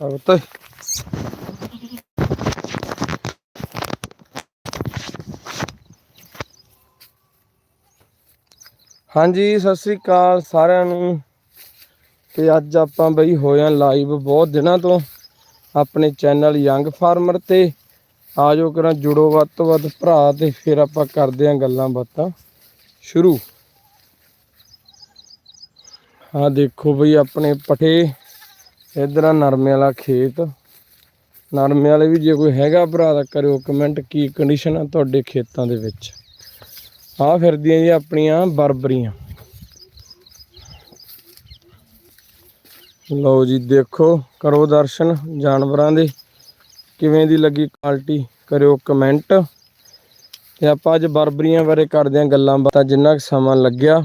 ਪੁੱਤ ਹਾਂਜੀ, ਸਤਿ ਸ੍ਰੀ ਅਕਾਲ ਸਾਰਿਆਂ ਨੂੰ। ਤੇ ਅੱਜ ਆਪਾਂ ਬਈ ਹੋਏ ਹੋਇਆ ਲਾਈਵ ਬਹੁਤ ਦਿਨਾਂ ਤੋਂ ਆਪਣੇ ਚੈਨਲ ਯੰਗ ਫਾਰਮਰ ਤੇ। ਆਜੋ ਕਰਾਂ ਜੁੜੋ ਵੱਧ ਤੋਂ ਵੱਧ ਭਰਾ ਤੇ ਫਿਰ ਆਪਾਂ ਕਰਦੇ ਆਂ ਗੱਲਾਂ ਬਾਤਾਂ ਸ਼ੁਰੂ। ਆ ਦੇਖੋ ਬਈ ਆਪਣੇ ਪਠੇ। ਇਧਰ ਆ ਨਰਮੇ ਵਾਲਾ ਖੇਤ। ਨਰਮੇ ਵਾਲੇ ਵੀ ਜੇ ਕੋਈ ਹੈਗਾ ਭਰਾ ਤਾਂ ਕਰਿਓ ਕਮੈਂਟ ਕੀ ਕੰਡੀਸ਼ਨ ਆ ਤੁਹਾਡੇ ਖੇਤਾਂ ਦੇ ਵਿੱਚ। ਆ ਫਿਰਦੀਆਂ ਜੀ ਆਪਣੀਆਂ ਬਰਬਰੀਆਂ। ਲਓ ਜੀ ਦੇਖੋ, ਕਰੋ ਦਰਸ਼ਨ ਜਾਨਵਰਾਂ ਦੇ। ਕਿਵੇਂ ਦੀ ਲੱਗੀ ਕੁਆਲਿਟੀ ਕਰਿਓ ਕਮੈਂਟ ਤੇ ਆਪਾਂ ਅੱਜ ਬਰਬਰੀਆਂ ਬਾਰੇ ਕਰਦੇ ਆਂ ਗੱਲਾਂ ਬਾਤਾਂ ਜਿੰਨਾ ਕੁ ਸਮਾਂ ਲੱਗਿਆ।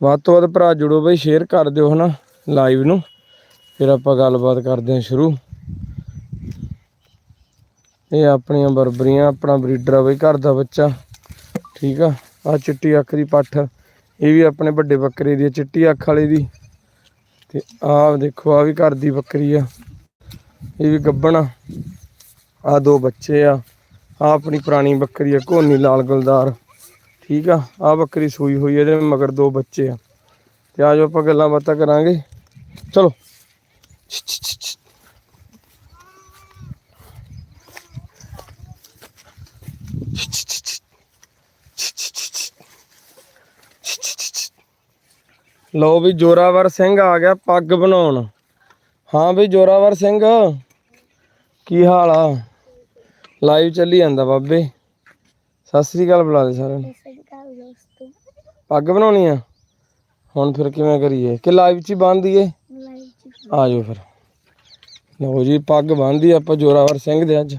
ਵੱਧ ਤੋਂ ਵੱਧ ਭਰਾ ਜੁੜੋ ਬਈ ਸ਼ੇਅਰ ਕਰ ਦਿਓ ਹਨਾ ਲਾਈਵ ਨੂੰ। ਫਿਰ ਆਪਾਂ ਗੱਲਬਾਤ ਕਰਦੇ ਹਾਂ ਸ਼ੁਰੂ। ਇਹ ਆਪਣੀਆਂ ਬਰਬਰੀਆਂ ਆਪਣਾ ਬਰੀਡਰ ਆ ਬਈ ਘਰ ਦਾ ਬੱਚਾ ਠੀਕ ਆ? ਆ ਚਿੱਟੀ ਅੱਖ ਦੀ ਪੱਠ ਇਹ ਵੀ ਆਪਣੇ ਵੱਡੇ ਬੱਕਰੇ ਦੀ ਆ, ਚਿੱਟੀ ਅੱਖ ਵਾਲੇ ਦੀ। ਤੇ ਆਹ ਦੇਖੋ ਆ ਵੀ ਘਰ ਦੀ ਬੱਕਰੀ ਆ। ਇਹ ਵੀ ਗੱਬਣ ਆ। ਆ ਦੋ ਬੱਚੇ ਆ। ਆ ਆਪਣੀ ਪੁਰਾਣੀ ਬੱਕਰੀ ਆ ਘੋਨੀ ਲਾਲ ਗੁਲਦਾਰ ਠੀਕ ਆ? ਆ ਬੱਕਰੀ ਸੂਈ ਹੋਈ ਆ, ਇਹਦੇ ਮਗਰ ਦੋ ਬੱਚੇ ਆ। ਤੇ ਆਜੋ ਆਪਾਂ ਗੱਲਾਂ ਬਾਤਾਂ ਕਰਾਂਗੇ। ਚਲੋ। ਲਓ ਵੀ ਜੋਰਾਵਰ ਸਿੰਘ ਆ ਗਿਆ ਪੱਗ ਬਣਾਉਣ। ਹਾਂ ਵੀ ਜੋਰਾਵਰ ਸਿੰਘ ਕੀ ਹਾਲ ਆ? ਲਾਈਵ ਚੱਲੀ ਜਾਂਦਾ ਬਾਬੇ। ਸਤਿ ਸ੍ਰੀ ਅਕਾਲ ਬੁਲਾ ਦੇ ਸਾਰਿਆਂ ਨੂੰ। ਪੱਗ ਬਣਾਉਣੀ ਆ? ਹੁਣ ਫਿਰ ਕਿਵੇਂ ਕਰੀਏ? ਕਿ ਲਾਈਵ 'ਚ ਹੀ ਬੰਨ ਦਈਏ? ਆ ਜਾਓ ਫਿਰ। ਲਓ ਜੀ, ਪੱਗ ਬੰਨਦੀ ਆਪਾਂ ਜੋਰਾਵਰ ਸਿੰਘ ਦੇ ਅੱਜ।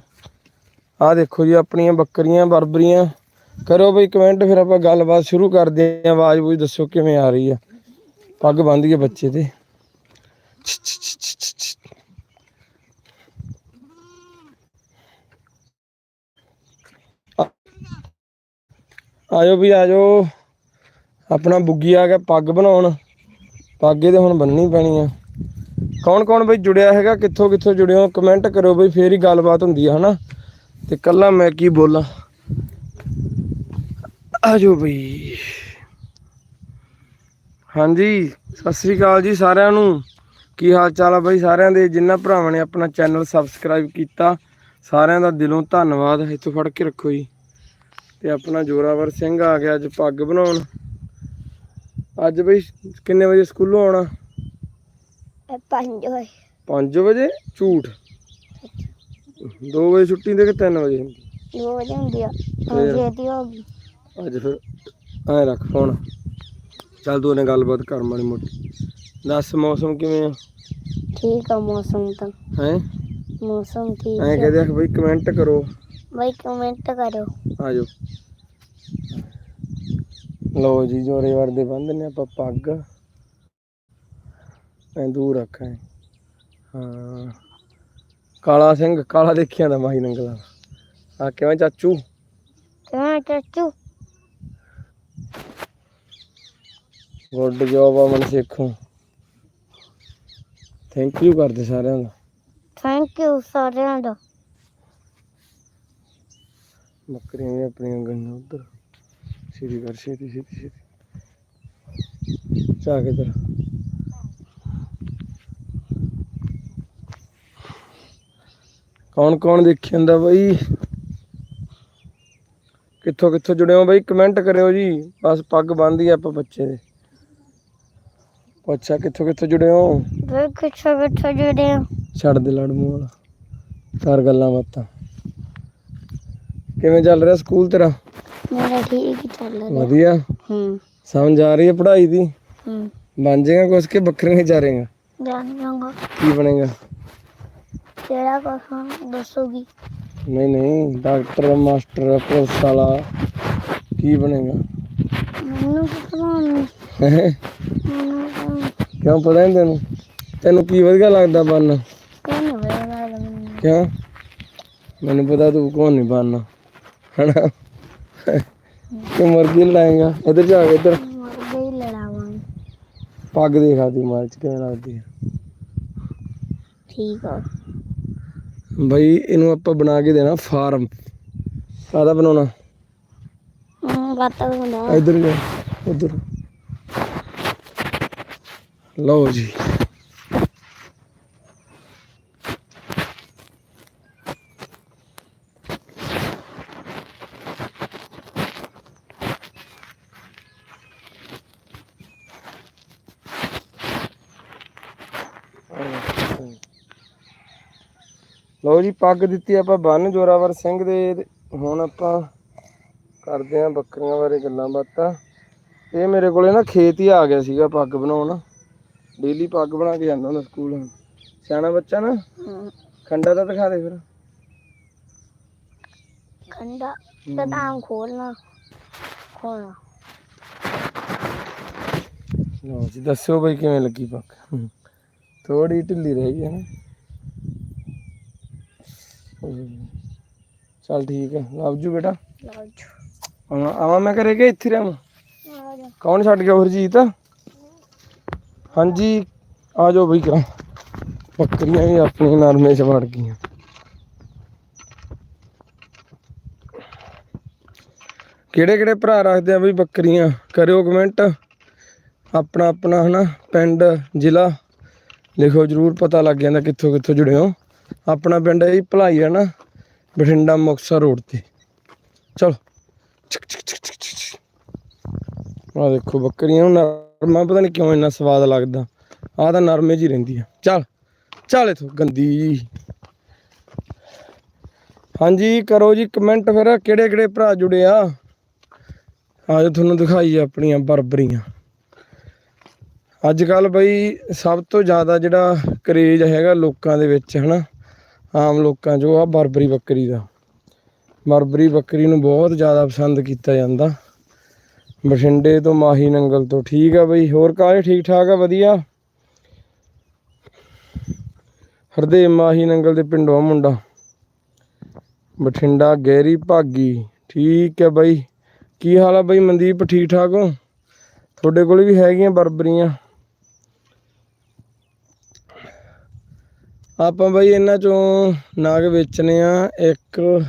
ਆ ਦੇਖੋ ਜੀ, ਆਪਣੀਆਂ ਬੱਕਰੀਆਂ, ਬਰਬਰੀਆਂ। ਕਰੋ ਬਈ ਕਮੈਂਟ, ਫਿਰ ਆਪਾਂ ਗੱਲਬਾਤ ਸ਼ੁਰੂ ਕਰਦੇ ਆਂ। ਆਵਾਜ਼ ਬੂਝ ਦੱਸੋ ਕਿਵੇਂ ਆ ਰਹੀ ਆ। ਪੱਗ ਬੰਨ੍ਹਦੀ ਹੈ ਬੱਚੇ ਤੇ ਆਜੋ ਵੀ ਆਜੋ। ਆਪਣਾ ਬੁੱਗੀ ਆ ਗਿਆ, ਪੱਗ ਬਣਾਉਣ। ਪੱਗ ਇਹਦੇ ਹੁਣ ਬੰਨਣੀ ਪੈਣੀ ਆ। ਕੌਣ ਕੌਣ ਬਈ ਜੁੜਿਆ ਹੈਗਾ, ਕਿੱਥੋਂ ਕਿੱਥੋਂ ਜੁੜਿਓ ਕਮੈਂਟ ਕਰੋ ਬਈ, ਫੇਰ ਹੀ ਗੱਲਬਾਤ ਹੁੰਦੀ ਆ, ਹਨਾ? ਤੇ ਕੱਲਾ ਮੈਂ ਕੀ ਬੋਲਾਂ? ਆਜੋ ਬਈ। ਹਾਂਜੀ, ਸਤਿ ਸ੍ਰੀ ਅਕਾਲ ਜੀ ਸਾਰਿਆਂ ਨੂੰ। ਕੀ ਹਾਲ ਚਾਲ ਆ ਬਾਈ ਸਾਰਿਆਂ ਦੇ? ਜਿਨ੍ਹਾਂ ਭਰਾਵਾਂ ਨੇ ਆਪਣਾ ਚੈਨਲ ਸਬਸਕ੍ਰਾਈਬ ਕੀਤਾ, ਸਾਰਿਆਂ ਦਾ ਦਿਲੋਂ ਧੰਨਵਾਦ ਇੱਥੋਂ ਫੜ ਕੇ ਰੱਖੋ ਜੀ। ਤੇ ਆਪਣਾ ਜੋਰਾਵਰ ਸਿੰਘ ਆ ਗਿਆ ਅੱਜ ਪੱਗ ਬਣਾਉਣ। ਅੱਜ ਬਈ ਕਿੰਨੇ ਵਜੇ ਸਕੂਲੋਂ ਆਉਣਾ? ਪੰਜ ਹੋਏ 5 ਵਜੇ? ਝੂਠ? 2 ਵਜੇ ਛੁੱਟੀ ਦੇ ਕਿ 3 ਵਜੇ ਹੁੰਦੀ ਦੋ ਵਜੇ ਹੁੰਦੀ ਆ। ਫੇਰ? ਛੇਤੀ ਹੋ ਗਈ। ਅੱਜ ਫਿਰ ਐ ਰੱਖ ਫੋਨ। ਚੱਲ ਤੂੰ ਨੇ ਗੱਲਬਾਤ ਕਰ ਮਾੜੀ ਮੋਟੀ। ਦੱਸ ਮੌਸਮ ਕਿਵੇਂ ਆ? ਠੀਕ ਆ ਮੌਸਮ ਤਾਂ। ਹੈ? ਮੌਸਮ ਠੀਕ ਐਂ ਆ। ਕਹਦੇ ਆ ਬਈ ਕਮੈਂਟ ਕਰੋ। ਬਾਈ ਕਮੈਂਟ ਕਰੋ। ਆਜੋ ਲੋ ਜੀ ਜੋਰੇ ਵਰਦੇ ਬੰਦ ਨੇ ਆਪਾਂ ਪੱਗ। ਐ ਦੂਰ ਰੱਖਾਂ ਹਾਂ। ਕਾਲਾ ਸਿੰਘ ਕਾਲਾ ਦੇਖਿਆ ਦਾ ਮਾਹੀ ਨੰਗਲਾ। ਆ ਕਿਵੇਂ ਚਾਚੂ? ਕਿਵੇਂ ਚਾਚੂ? ਗੁੱਡ ਜੋਬ ਆ ਮਨ ਸਿੱਖੋ। ਥੈਂਕ ਯੂ ਕਰਦੇ ਸਾਰਿਆਂ ਦਾ। ਥੈਂਕ ਯੂ ਸਾਰਿਆਂ ਦਾ। ਬੱਕਰੀਆਂ ਵੀ ਆਪਣੀਆਂ ਗਈਆਂ ਉਧਰ। ਛੇਤੀ ਕਰ ਛੇਤੀ ਛੇਤੀ ਛੇਤੀ। ਚਾ ਕੇ ਦਰ ਕੌਣ ਕੌਣ ਦੇਖੀ ਜਾਂਦਾ ਬਈ? ਕਿੱਥੋਂ ਕਿੱਥੋਂ ਜੁੜੇ ਹੋ ਬਈ? ਕਮੈਂਟ ਕਰਿਓ ਜੀ। ਬਸ ਪੱਗ ਬੰਨ੍ਹਦੀ ਆ ਆਪਾਂ ਬੱਚੇ ਦੇ। ਅੱਛਾ ਕਿੱਥੋਂ ਕਿੱਥੋਂ ਜੁੜੇ ਹੋ ਕਿੱਥੇ ਬੈਠੇ ਜੁੜੇ ਛੱਡ ਦੇ ਲੜ ਮੂੰਹ ਵਾਲਾ। ਕਰ ਗੱਲਾਂ ਬਾਤਾਂ। ਕਿਵੇਂ ਚੱਲ ਰਿਹਾ ਸਕੂਲ ਤੇਰਾ? ਮੇਰਾ ਠੀਕ ਹੀ ਚੱਲ ਰਿਹਾ। ਵਧੀਆ। ਹੂੰ। ਸਮਝ ਆ ਰਹੀ ਹੈ ਪੜ੍ਹਾਈ ਦੀ? ਹੂੰ। ਬਣ ਜਾਏਗਾ ਕੁਛ ਕਿ ਬੱਕਰੀਆਂ ਜਾ ਰਹੇਗਾ ਜਾਣ ਜਾਊਂਗਾ। ਕੀ ਬਣੇਗਾ? ਤੇਰਾ ਕੋਸਮ ਦੱਸੋਗੀ। ਨਹੀਂ ਨਹੀਂ ਡਾਕਟਰ ਮਾਸਟਰ ਪੁਲਿਸ ਵਾਲਾ ਕੀ ਬਣੇਗਾ? ਮੈਨੂੰ ਪਤਾ ਨਹੀਂ। ਕਿਉਂ ਪਤਾ ਨਹੀਂ ਤੈਨੂੰ? ਤੈਨੂੰ ਕੀ ਵਧੀਆ ਲੱਗਦਾ ਬਣਨਾ? ਮੈਨੂੰ? ਕਿਉਂ? ਮੈਨੂੰ ਪਤਾ ਤੂੰ ਕੌਣ ਨਹੀਂ ਬਣਨਾ ਹਨਾ? ਤੂੰ ਮੁਰਗੀ ਲੜਾਏਗਾ ਇੱਧਰ ਜਾ ਕੇ ਇੱਧਰ। ਮਰਦੇ ਲੜਾਵਾਂਗੇ। ਪੱਗ ਦੇ ਖਾਦੀ ਮਾਰ ਚ ਕਿਵੇਂ ਲੱਗਦੀ ਹੈ ਠੀਕ ਆ। ਬਈ ਇਹਨੂੰ ਆਪਾਂ ਬਣਾ ਕੇ ਦੇਣਾ ਫਾਰਮ। ਕਾਹਦਾ ਬਣਾਉਣਾ? ਹੂੰ ਬਾਤਾਂ ਹੁੰਦਾ ਇੱਧਰ ਜਾ ਉੱਧਰ। ਲਓ ਜੀ। ਲਓ ਜੀ ਪੱਗ ਦਿੱਤੀ ਆਪਾਂ ਬੰਨ ਜੋਰਾਵਰ ਸਿੰਘ ਦੇ ਤੇ ਹੁਣ ਆਪਾਂ ਕਰਦੇ ਆਂ ਬੱਕਰੀਆਂ ਬਾਰੇ ਗੱਲਾਂ ਬਾਤਾਂ। ਇਹ ਮੇਰੇ ਕੋਲੇ ਨਾ ਖੇਤ ਹੀ ਆ ਗਿਆ ਸੀਗਾ ਪੱਗ ਬਣਾਉਣ। ਡੇਲੀ ਪੱਗ ਬਣਾ ਕੇ ਜਾਂਦਾ ਹੁੰਦਾ ਸਕੂਲ ਸਿਆਣਾ ਬੱਚਾ ਨਾ? ਖੰਡਾ ਤਾਂ ਦਿਖਾ ਦੇ ਫਿਰ। ਖੰਡਾ ਬਦਾਮ ਖੋਲਣਾ ਖੋਲਣਾ। ਲਓ ਜੀ ਦੱਸਿਓ ਬਈ ਕਿਵੇਂ ਲੱਗੀ ਪੱਗ। ਥੋੜੀ ਢਿੱਲੀ ਰਹਿ ਗਈ ਹੈ ਨਾ। ਚੱਲ ਠੀਕ ਹੈ ਲਵਜੂ ਬੇਟਾ। ਲਓ ਜੀ ਆਵਾਂ ਮੈਂ ਘਰੇ ਕਿ ਇੱਥੇ ਰਹਾਂ ਜਾ। ਕੌਣ ਛੱਡ ਗਿਆ ਹਰਜੀਤ? ਹਾਂਜੀ ਆ ਜਾਓ ਬਈ ਕਰਾਂ ਬੱਕਰੀਆਂ ਵੀ ਆਪਣੇ ਨਰਮੇ ਚ ਵੜ ਗਈਆਂ। ਕਿਹੜੇ ਕਿਹੜੇ ਭਰਾ ਰੱਖਦੇ ਆ ਬਈ ਬੱਕਰੀਆਂ? ਕਰਿਓ ਕਮੈਂਟ ਆਪਣਾ ਆਪਣਾ ਹਨਾ ਪਿੰਡ ਜ਼ਿਲ੍ਹਾ। ਲਿਖੋ ਜਰੂਰ ਪਤਾ ਲੱਗ ਜਾਂਦਾ ਕਿੱਥੋਂ ਕਿੱਥੋਂ ਜੁੜੇ ਹੋ। ਆਪਣਾ ਪਿੰਡ ਇਹ ਭਲਾਈ ਹੈ ਨਾ, ਬਠਿੰਡਾ ਮੁਕਤਸਰ ਰੋਡ ਤੇ। ਚਲੋ। ਆ ਦੇਖੋ ਬੱਕਰੀਆਂ ਨੂੰ ਨਰਮਾ ਪਤਾ ਨਹੀਂ ਕਿਉਂ ਇੰਨਾ ਸਵਾਦ ਲੱਗਦਾ। ਆ ਤਾਂ ਨਰਮੇ ਜੀ ਰਹਿੰਦੀ ਆ। ਚਲ, ਚੱਲ ਇਥੋਂ, ਗੰਦੀ। ਜੀ ਹਾਂਜੀ, ਕਰੋ ਜੀ ਕਮੈਂਟ ਫਿਰ ਕਿਹੜੇ ਕਿਹੜੇ ਭਰਾ ਜੁੜੇ ਆ? ਆਜੋ ਤੁਹਾਨੂੰ ਦਿਖਾਈ ਆਪਣੀਆਂ ਬਰਬਰੀਆਂ। ਅੱਜ ਕੱਲ ਬਈ ਸਭ ਤੋਂ ਜ਼ਿਆਦਾ ਜਿਹੜਾ ਕਰੇਜ ਹੈਗਾ ਲੋਕਾਂ ਦੇ ਵਿੱਚ, ਹਨਾ? ਆਮ ਲੋਕਾਂ 'ਚ ਆ ਬਰਬਰੀ ਬੱਕਰੀ ਦਾ। ਬਰਬਰੀ ਬੱਕਰੀ ਨੂੰ ਬਹੁਤ ਜ਼ਿਆਦਾ ਪਸੰਦ ਕੀਤਾ ਜਾਂਦਾ। ਬਠਿੰਡੇ ਤੋਂ ਮਾਹੀ ਨੰਗਲ ਤੋਂ ਠੀਕ ਆ ਬਈ, ਹੋਰ ਕਾਲੇ ਠੀਕ ਠਾਕ ਆ, ਵਧੀਆ? ਹਰਦੇਵ ਮਾਹੀ ਨੰਗਲ ਦੇ ਪਿੰਡੋਂ ਮੁੰਡਾ। ਬਠਿੰਡਾ ਗਹਿਰੀ ਭਾਗੀ, ਠੀਕ ਹੈ ਬਾਈ। ਕੀ ਹਾਲ ਆ ਬਾਈ, ਮਨਦੀਪ ਠੀਕ ਠਾਕ ਹੋ? ਤੁਹਾਡੇ ਕੋਲ ਵੀ ਹੈਗੀਆਂ ਬਰਬਰੀਆਂ। ਆਪਾਂ ਬਾਈ ਇਹਨਾਂ ਚੋਂ ਨਾਗ ਵੇਚਨੇ ਆ। ਇੱਕ,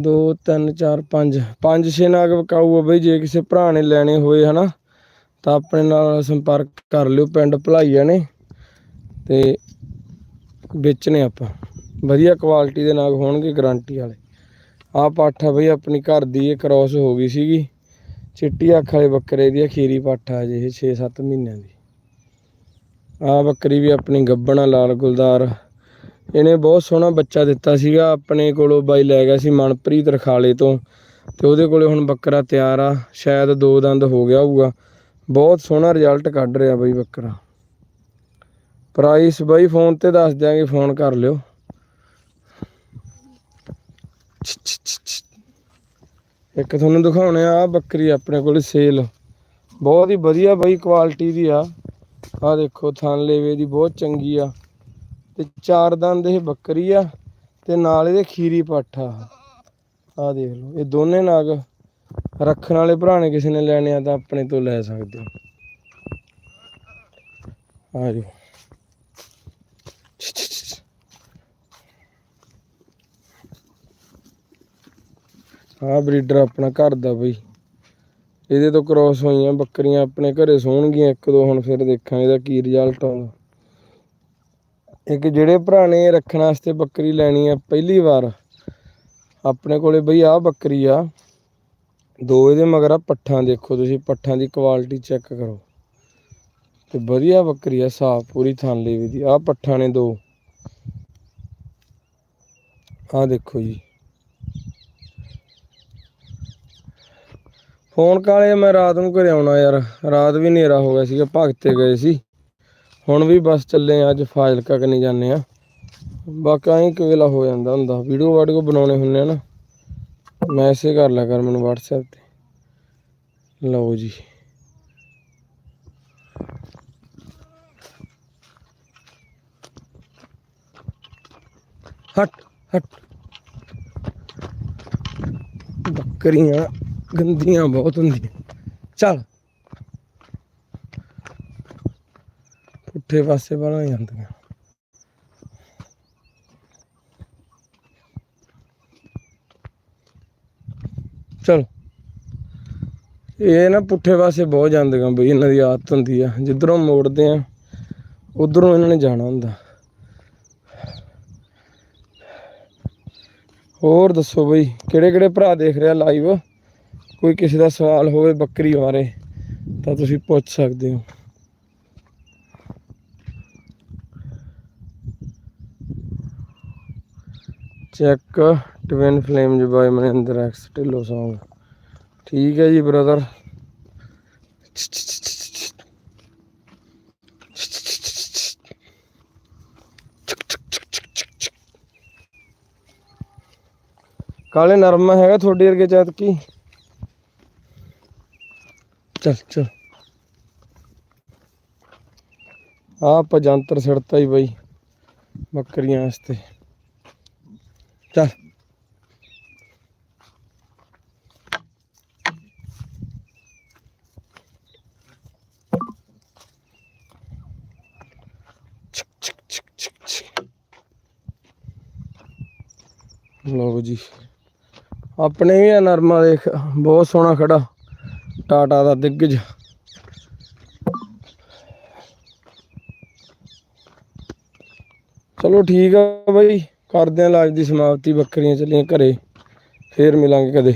ਦੋ, ਤਿੰਨ, ਚਾਰ, ਪੰਜ। ਪੰਜ, ਛੇ ਨਾਗ ਵਿਕਾਊ ਆ ਬਈ, ਜੇ ਕਿਸੇ ਭਰਾ ਨੇ ਲੈਣੇ ਹੋਏ, ਹਨਾ। ਤਾਂ ਆਪਣੇ ਨਾਲ ਸੰਪਰਕ ਕਰ ਲਿਓ, ਪਿੰਡ ਭਲਾਈਆ ਨੇ। ਤੇ ਵੇਚਣੇ ਆਪਾਂ। ਵਧੀਆ ਕੁਆਲਿਟੀ ਦੇ ਨਾਗ ਹੋਣਗੇ ਗਾਰੰਟੀ ਵਾਲੇ। ਆਹ ਪਾਠਾ ਬਈ, ਆਪਣੀ ਘਰ ਦੀ ਇਹ ਕ੍ਰਾਸ ਹੋ ਗਈ ਸੀਗੀ। ਚਿੱਟੀ ਅੱਖ ਵਾਲੇ ਬੱਕਰੇ ਦੀ ਅਖੀਰੀ ਪਾਠਾ ਪੱਠ ਆ ਜੇ ਇਹ 6-7 ਮਹੀਨਿਆਂ ਦੀ। ਆ ਬੱਕਰੀ ਵੀ ਆਪਣੀ ਗੱਬਣਾ ਲਾਲ ਗੁਲਦਾਰ। ਇਹਨੇ ਬਹੁਤ ਸੋਹਣਾ ਬੱਚਾ ਦਿੱਤਾ ਸੀਗਾ। ਆਪਣੇ ਕੋਲੋਂ ਬਾਈ ਲੈ ਗਿਆ ਸੀ ਮਨਪ੍ਰੀਤ ਰਖਾਲੇ ਤੋਂ। ਤੇ ਉਹਦੇ ਕੋਲੇ ਹੁਣ ਬੱਕਰਾ ਤਿਆਰ ਆ। ਸ਼ਾਇਦ ਦੋ ਦੰਦ ਹੋ ਗਿਆ ਹੋਊਗਾ। ਬਹੁਤ ਸੋਹਣਾ ਰਿਜ਼ਲਟ ਕੱਢ ਰਿਹਾ ਬਾਈ ਬੱਕਰਾ। ਪ੍ਰਾਈਸ ਬਾਈ ਫੋਨ ਤੇ ਦੱਸ ਦਿਆਂਗੇ ਫੋਨ ਕਰ ਲਿਓ। ਇੱਕ ਤੁਹਾਨੂੰ ਦਿਖਾਉਣੇ ਆ ਬੱਕਰੀ ਆਪਣੇ ਕੋਲ ਸੇਲ ਬਹੁਤ ਹੀ ਵਧੀਆ ਬਾਈ ਕੁਆਲਿਟੀ ਦੀ ਆ। ਆ ਦੇਖੋ ਥਣ ਲੇਵੇ ਦੀ ਬਹੁਤ ਚੰਗੀ ਆ। ਤੇ ਚਾਰ ਦੰਦ ਇਹ ਬੱਕਰੀ ਆ ਤੇ ਨਾਲ ਇਹਦੇ ਖੀਰੀ ਪੱਠ ਆ। ਦੇਖ ਲਓ, ਇਹ ਦੋਨੇ ਨਾਗ ਰੱਖਣ ਵਾਲੇ ਭਰਾ ਨੇ ਕਿਸੇ ਨੇ ਲੈਣੇ ਆ ਤਾਂ ਆਪਣੇ ਤੋਂ ਲੈ ਸਕਦੇ ਹੋ ਆ ਜਾਓ ਆ ਬਰੀਡਰ ਆਪਣਾ ਘਰ ਦਾ ਬਈ। ਇਹਦੇ ਤੋਂ ਕ੍ਰਾਸ ਹੋਈਆਂ, ਬੱਕਰੀਆਂ ਆਪਣੇ ਘਰੇ ਸੋਣਗੀਆਂ, ਇੱਕ ਦੋ ਹੁਣ ਫਿਰ ਦੇਖਾਂਗੇ ਇਹਦਾ ਕੀ ਰਿਜ਼ਲਟ ਆਉਂਦਾ। ਇੱਕ ਜਿਹੜੇ ਭਰਾ ਨੇ ਰੱਖਣ ਵਾਸਤੇ ਬੱਕਰੀ ਲੈਣੀ ਆ ਪਹਿਲੀ ਵਾਰ, ਆਪਣੇ ਕੋਲੇ ਬਈ ਆ ਬੱਕਰੀ ਆ, ਦੋ ਇਹਦੇ ਮਗਰ ਆ ਪੱਠਾਂ ਦੇਖੋ ਤੁਸੀਂ, ਪੱਠਾਂ ਦੀ ਕੁਆਲਿਟੀ ਚੈੱਕ ਕਰੋ। ਤੇ ਵਧੀਆ ਬੱਕਰੀ ਆ, ਸਾਫ਼ ਪੂਰੀ ਥਣ ਵੀ ਦੀ ਆ ਪੱਠਾਂ ਨੇ ਦੋ। ਆ ਦੇਖੋ ਜੀ। ਫੋਨ ਕਾਲੇ ਮੈਂ ਰਾਤ ਨੂੰ ਘਰੇ ਆਉਣਾ ਯਾਰ। ਰਾਤ ਵੀ ਹਨੇਰਾ ਹੋ ਗਿਆ ਸੀਗਾ ਭਗਤੇ ਗਏ ਸੀ। ਹੁਣ ਵੀ ਬਸ ਚੱਲੇ ਆ, ਅੱਜ ਫਾਜ਼ਿਲਕਾ ਕਨੀ ਜਾਂਦੇ ਆ। ਬਾਕੀ ਐਂ ਕਿ ਹੋ ਜਾਂਦਾ ਹੁੰਦਾ। ਵੀਡੀਓ ਵਾਡੀਓ ਬਣਾਉਣੇ ਹੁੰਦੇ ਆ ਨਾ। ਮੈਸੇਜ ਕਰ ਲਿਆ ਕਰ ਮੈਨੂੰ WhatsApp ਤੇ। ਲਓ ਜੀ। ਹਟ ਹਟ। ਬੱਕਰੀਆਂ। ਗੰਦੀਆਂ ਬਹੁਤ ਹੁੰਦੀਆਂ। ਚੱਲ। ਪੁੱਠੇ ਪੁੱਠੇ ਪਾਸੇ ਵਾਲਾ ਜਾਂਦੀਆਂ ਚਲੋ। ਇਹ ਨਾ ਪੁੱਠੇ ਪਾਸੇ ਬਹੁਤ ਜਾਂਦੀਆਂ ਬਈ, ਇਹਨਾਂ ਦੀ ਆਦਤ ਹੁੰਦੀ ਆ। ਜਿੱਧਰੋਂ ਮੋੜਦੇ ਆ, ਉਧਰੋਂ ਇਹਨਾਂ ਨੇ ਜਾਣਾ ਹੁੰਦਾ। ਹੋਰ ਦੱਸੋ ਬਈ ਕਿਹੜੇ ਕਿਹੜੇ ਭਰਾ ਦੇਖ ਰਿਹਾ ਲਾਈਵ ਕੋਈ ਕਿਸੇ ਦਾ ਸਵਾਲ ਹੋਵੇ ਬੱਕਰੀ ਬਾਰੇ, ਤਾਂ ਤੁਸੀਂ ਪੁੱਛ ਸਕਦੇ ਹੋ। Check twin flames by Maninder X Dhillon Song ਠੀਕ ਹੈ ਜੀ ਬ੍ਰਦਰ ਕਾਲੇ ਨਰਮਾ ਹੈਗਾ ਤੁਹਾਡੇ ਵਰਗੇ ਚਾਤ ਕੀ? ਚਲ ਚਲ। ਆ ਆਪਾਂ ਜੰਤਰ ਛੜਤਾ ਹੀ ਬਈ, ਬੱਕਰੀਆਂ ਵਾਸਤੇ। ਚੱਲ। ਲਓ ਜੀ। ਆਪਣੇ ਵੀ ਆ ਨਰਮਾ ਦੇਖ, ਬਹੁਤ ਸੋਹਣਾ ਖੜਾ। ਟਾਟਾ ਦਾ ਦਿੱਗਜ। ਚਲੋ ਠੀਕ ਆ ਬਾਈ, ਕਰਦੇ ਆ ਲਾਜ ਦੀ ਸਮਾਪਤੀ, ਬੱਕਰੀਆਂ ਚੱਲੀਆਂ ਘਰੇ, ਫੇਰ ਮਿਲਾਂਗੇ ਕਦੇ।